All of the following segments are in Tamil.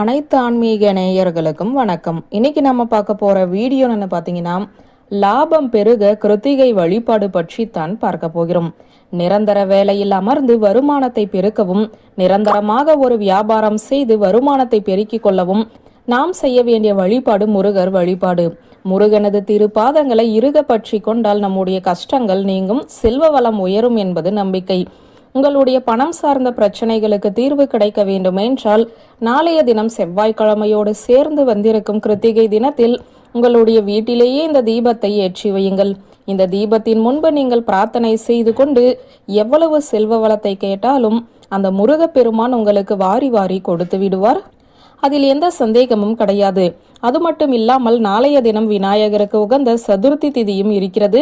அனைத்து ஆன்மீக நேயர்களுக்கும் வணக்கம். இன்னைக்கு நம்ம பார்க்க போற வீடியோ என்ன பார்த்தீங்கன்னா லாபம் பெருக கிருத்திகை வழிபாடு பற்றி தான் பார்க்க போகிறோம். நிரந்தர வேலையில் அமர்ந்து வருமானத்தை பெருக்கவும் நிரந்தரமாக ஒரு வியாபாரம் செய்து வருமானத்தை பெருக்கிக் கொள்ளவும் நாம் செய்ய வேண்டிய வழிபாடு முருகர் வழிபாடு. முருகனது திருப்பாதங்களை இறுக பற்றி கொண்டால் நம்முடைய கஷ்டங்கள் நீங்கும் செல்வ வளம் உயரும் என்பது நம்பிக்கை. உங்களுடைய பணம் சார்ந்த பிரச்சனைகளுக்கு தீர்வு கிடைக்க வேண்டுமென்றால் நாளைய தினம் செவ்வாய்க்கிழமையோடு சேர்ந்து வந்திருக்கும் கிருத்திகை தினத்தில் உங்களுடைய வீட்டிலேயே இந்த தீபத்தை ஏற்றி வையுங்கள். இந்த தீபத்தின் முன்பு நீங்கள் பிரார்த்தனை செய்து கொண்டு எவ்வளவு செல்வ வளத்தை கேட்டாலும் அந்த முருகப்பெருமான் உங்களுக்கு வாரி வாரி கொடுத்து விடுவார். அதில் எந்த சந்தேகமும் கிடையாது. அது மட்டும் இல்லாமல் நாளைய தினம் விநாயகருக்கு உகந்த சதுர்த்தி திதியும் இருக்கிறது.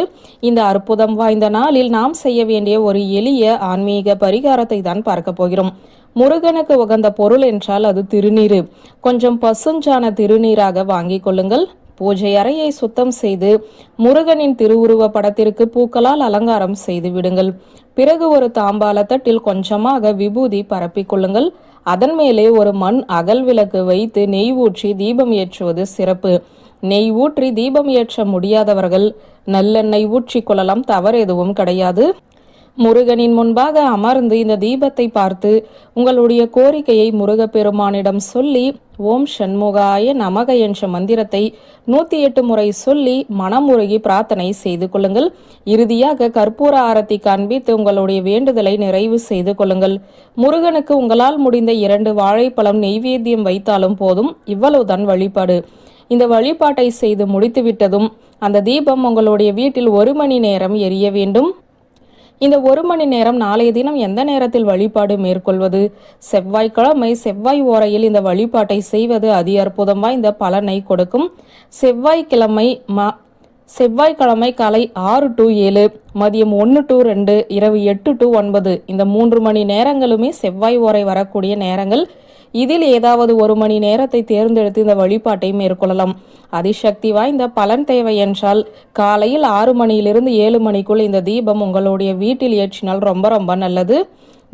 இந்த அற்புதம் வாய்ந்த நாளில் நாம் செய்ய வேண்டிய ஒரு எளிய ஆன்மீக பரிகாரத்தை தான் பார்க்க போகிறோம். முருகனுக்கு உகந்த பொருள் என்றால் அது திருநீரு. கொஞ்சம் பசுஞ்சான திருநீராக வாங்கிக் கொள்ளுங்கள். பூஜை அறையை சுத்தம் செய்து முருகனின் திருவுருவ படத்திற்கு பூக்களால் அலங்காரம் செய்து விடுங்கள். பிறகு ஒரு தாம்பால தட்டில் கொஞ்சமாக விபூதி பரப்பிக் கொள்ளுங்கள். அதன் மேலே ஒரு மண் அகல் விளக்கு வைத்து நெய் ஊற்றி தீபம் ஏற்றுவது சிறப்பு. நெய் ஊற்றி தீபம் ஏற்ற முடியாதவர்கள் நல்லெண்ணெய் ஊற்றி கொள்ளலாம் தவறு எதுவும் கிடையாது. முருகனின் முன்பாக அமர்ந்து இந்த தீபத்தை பார்த்து உங்களுடைய கோரிக்கையை முருகப்பெருமானிடம் சொல்லி ஓம் சண்முகாய நமக என்ற மந்திரத்தை நூத்தி எட்டு முறை சொல்லி மனமுருகி பிரார்த்தனை செய்து கொள்ளுங்கள். இறுதியாக கற்பூர ஆரத்தி காண்பித்து உங்களுடைய வேண்டுதலை நிறைவு செய்து கொள்ளுங்கள். முருகனுக்கு உங்களால் முடிந்த இரண்டு வாழைப்பழம் நெய்வேத்தியம் வைத்தாலும் போதும் இவ்வளவுதான் வழிபாடு. இந்த வழிபாட்டை செய்து முடித்துவிட்டதும் அந்த தீபம் உங்களுடைய வீட்டில் ஒரு மணி நேரம் எரிய வேண்டும். இந்த ஒரு மணி நேரம் நாளைய தினம் எந்த நேரத்தில் வழிபாடு மேற்கொள்வது? செவ்வாய்க்கிழமை செவ்வாய் ஓரையில் இந்த வழிபாட்டை செய்வது அதி அற்புதம் வாய்ந்த பலனை கொடுக்கும். செவ்வாய்க்கிழமை மா செவ்வாய்க்கிழமை காலை ஆறு டு ஏழு மதியம் ஒன்று டு ரெண்டு இரவு எட்டு டு ஒன்பது. இந்த மூன்று மணி நேரங்களுமே செவ்வாய் ஓரை வரக்கூடிய நேரங்கள். இதில் ஏதாவது ஒரு மணி நேரத்தை தேர்ந்தெடுத்து இந்த வழிபாட்டை மேற்கொள்ளலாம். அதிசக்தி வாய்ந்த பலன் தேவை என்றால் காலையில் ஆறு மணியிலிருந்து ஏழு மணிக்குள் இந்த தீபம் உங்களுடைய வீட்டில் ஏற்றினால் ரொம்ப ரொம்ப நல்லது.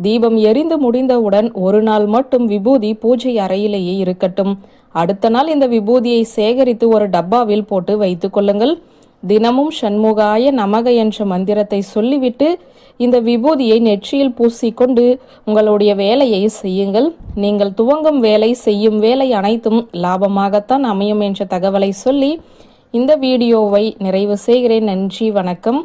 தீபம் எரிந்து முடிந்தவுடன் ஒரு நாள் மட்டும் விபூதி பூஜை அறையிலேயே இருக்கட்டும். அடுத்த நாள் இந்த விபூதியை சேகரித்து ஒரு டப்பாவில் போட்டு வைத்துக் கொள்ளுங்கள். தினமும் சண்முகாய நமக என்ற மந்திரத்தை சொல்லிவிட்டு இந்த விபூதியை நெற்றியில் பூசிக்கொண்டு உங்களுடைய வேலையை செய்யுங்கள். நீங்கள் துவங்கும் வேலை செய்யும் வேலை அனைத்தும் லாபமாகத்தான் அமையும் என்ற தகவலை சொல்லி இந்த வீடியோவை நிறைவு செய்கிறேன். நன்றி வணக்கம்.